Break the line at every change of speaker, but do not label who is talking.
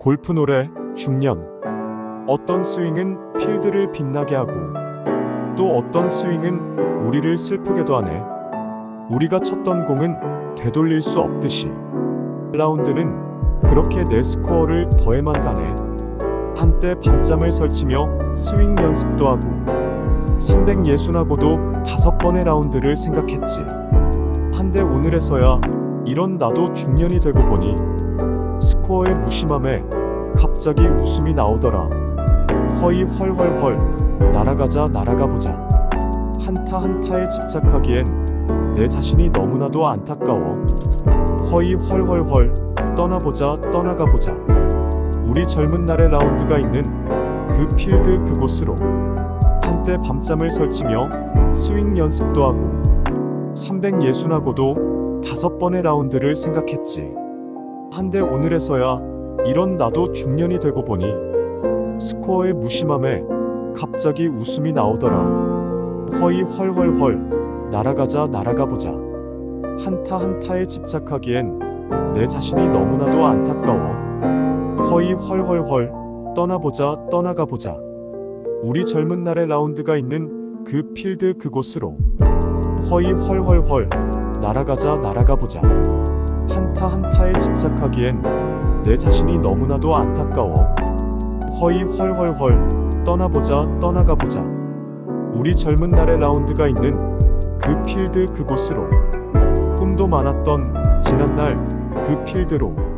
골프 노래 중년 어떤 스윙은 필드를 빛나게 하고 또 어떤 스윙은 우리를 슬프게도 하네. 우리가 쳤던 공은 되돌릴 수 없듯이 라운드는 그렇게 내 스코어를 더해만 가네. 한때 밤잠을 설치며 스윙 연습도 하고 360하고도 다섯 번의 라운드를 생각했지. 한데 오늘에서야 이런 나도 중년이 되고 보니 스 코어의 무심함에 갑자기 웃음이 나오더라. 허이 헐헐헐 날아가자 날아가 보자. 한타 한타에 집착하기엔 내 자신이 너무나도 안타까워. 허이 헐헐헐 떠나보자 떠나가 보자. 우리 젊은 날의 라운드가 있는 그 필드 그곳으로 한때 밤잠을 설치며 스윙 연습도 하고 360하고도 다섯 번의 라운드를 생각했지. 한데 오늘에서야 이런 나도 중년이 되고 보니 스코어의 무심함에 갑자기 웃음이 나오더라. 허이 헐헐헐 날아가자 날아가 보자. 한타 한타에 집착하기엔 내 자신이 너무나도 안타까워. 허이 헐헐헐 떠나보자 떠나가 보자. 우리 젊은 날의 라운드가 있는 그 필드 그곳으로 허이 헐헐헐 날아가자 날아가 보자. 한타 한타에 집착하기엔 내 자신이 너무나도 안타까워. 허이 헐헐헐 떠나보자 떠나가 보자. 우리 젊은 날의 라운드가 있는 그 필드 그곳으로 꿈도 많았던 지난날 그 필드로